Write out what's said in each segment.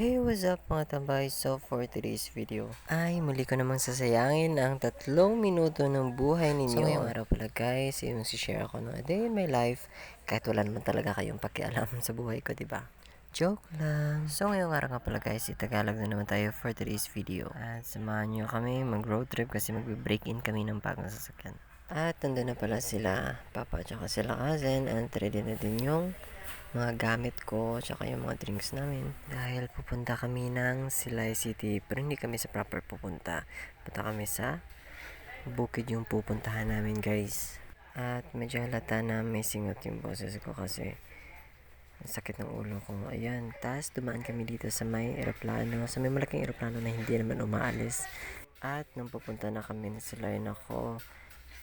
Hey, what's up mga tambay? So, for today's video, ay muli ko namang sasayangin ang tatlong minuto ng buhay ninyo. So, ngayong araw pala guys, yung si-share ako ng a day in my life, kahit wala naman talaga kayong pakialam sa buhay ko, di ba? Joke lang. So, ngayong araw nga pala guys, itagalog na naman tayo for today's video. At samahan nyo kami mag-road trip kasi magbe-break in kami ng bagong sasakyan. At nandun na pala sila, papa at sila cousin, and ready na din yung mga gamit ko, tsaka yung mga drinks namin. Dahil pupunta kami ng Silay City, pero hindi kami sa proper pupunta. Punta kami sa bukid yung pupuntahan namin guys. At medyo halata na may singot yung boses ko kasi ang sakit ng ulo ko. Ayan, tapos dumaan kami dito sa may eroplano, sa may malaking eroplano na hindi naman umaalis. At nung pupunta na kami na sila, yun ako,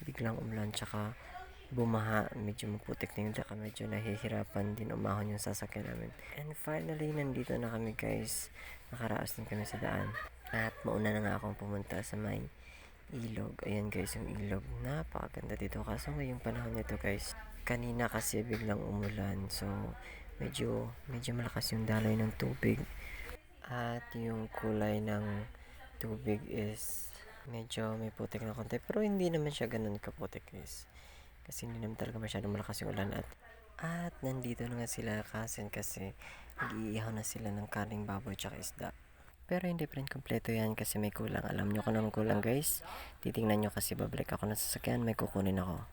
biglang umulan, tsaka bumaha, medyo maputik na yung daka, medyo nahihirapan din umahon yung sasakyan namin. And finally, nandito na kami guys. Nakaraas din kami sa daan. At mauna na nga akong pumunta sa may ilog. Ayan guys, yung ilog. Napakaganda dito. Kaso ngayong panahon nito guys, kanina kasi biglang umulan. So, medyo, medyo malakas yung daloy ng tubig. At yung kulay ng tubig is medyo may putik na konti. Pero hindi naman siya ganun kaputik guys. Kasi hindi naman talaga masyadong malakas yung ulan. At, at nandito na nga sila kasin kasi nag-iihaw na sila ng karing baboy tsaka isda. Pero hindi pa rin kompleto yan kasi may kulang. Alam nyo kung anong kulang guys. Titingnan nyo kasi babalik ako ng sasakyan, may kukunin ako.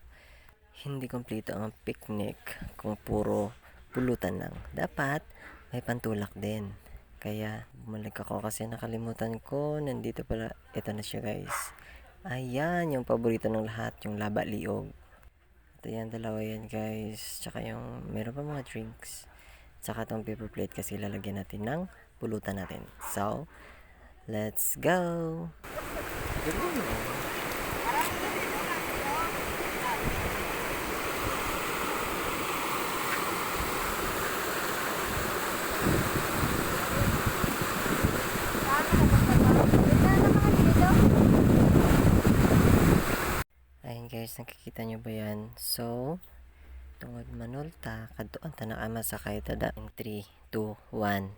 Hindi kompleto ang picnic kung puro pulutan lang. Dapat may pantulak din. Kaya bumalik ako kasi nakalimutan ko. Nandito pala, ito na siya guys. Ayan, yung paborito ng lahat, yung laba liog. Ito yan, dalawa yan guys. Tsaka yung, meron pa mga drinks. Tsaka itong paper plate kasi lalagyan natin ng pulutan natin. So, let's go! Ayun guys, nakikita nyo ba yan? So, tungod manulta, kaduan ta na ama sa kay tada. 3, 2, 1.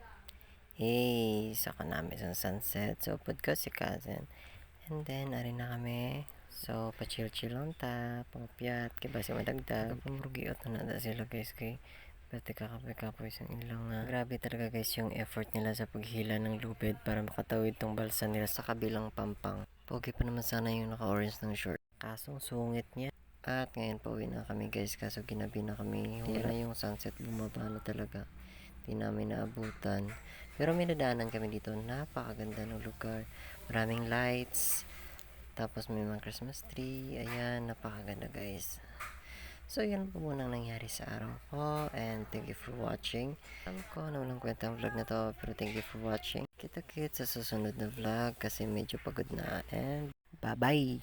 Hey, saka namin sa sunset. So, pud ko si cousin. And then, ari na kami. So, pa-chill-chill lang ta. Pamapyat. Kaya si madagdag. Pamurgiot na na sila guys. Kay, Pati kakapoy-kapoy sa ilang nga. Grabe talaga guys yung effort nila sa paghila ng lubid para makatawid tong balsa nila sa kabilang pampang. Pogi pa naman sana yung naka-orange ng short. Kasong sungit niya. At ngayon pauwi na kami guys kaso ginabi na kami. Wala yung sunset bumaba na talaga. Di namin naabutan. Pero may nadaanan kami dito. Napakaganda ng lugar. Maraming lights. Tapos may mga Christmas tree. Ayan, napakaganda guys. So, yun po muna ang nangyari sa araw ko. And thank you for watching. Alam ko ano lang kwenta ang vlog na to. Pero thank you for watching. Kita-kits sa susunod na vlog kasi medyo pagod na. And bye-bye!